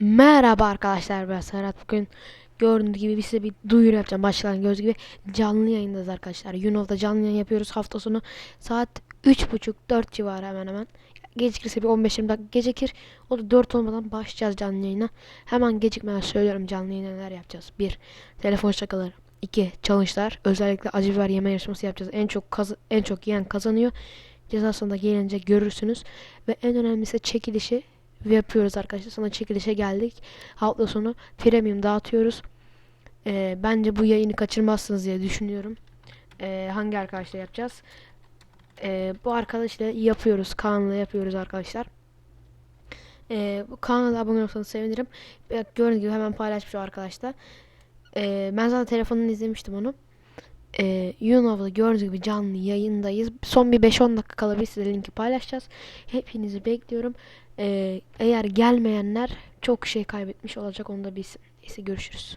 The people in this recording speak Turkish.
Merhaba arkadaşlar ben Serhat. Bugün gördüğünüz gibi size bir duyuru yapacağım. Başlayan göz gibi canlı yayındayız arkadaşlar. Yunov'da canlı yayın yapıyoruz. Hafta sonu saat 3.30-4 civarı hemen hemen. Gecikirse bir 15-20 dakika gecikir. O da 4 olmadan başlayacağız canlı yayına. Hemen gecikmeden söylüyorum canlı yayında neler yapacağız? 1 telefon şakaları. 2 challenge'lar. Özellikle acı biber yeme yarışması yapacağız. En çok kaz- en çok yiyen kazanıyor. Cezasını da gelince görürsünüz. Ve en önemlisi çekilişi yapıyoruz arkadaşlar. Sonra çekilişe geldik. Hafta sonu premium dağıtıyoruz. Ee, bence bu yayını kaçırmazsınız diye düşünüyorum. Ee, hangi arkadaşla yapacağız? Ee, bu arkadaşla yapıyoruz. Kaan'la yapıyoruz arkadaşlar. Ee, bu kanala abone olursanız sevinirim. Gördüğünüz gibi hemen paylaşmış o arkadaşlar. Ee, ben zaten telefonunu izlemiştim onu. Ee, Yunov'da gördüğünüz gibi canlı yayındayız. Son bir 5-10 dakika kala biz size linki paylaşacağız. Hepinizi bekliyorum. Ee, eğer gelmeyenler çok şey kaybetmiş olacak onu da bilsin. Neyse görüşürüz.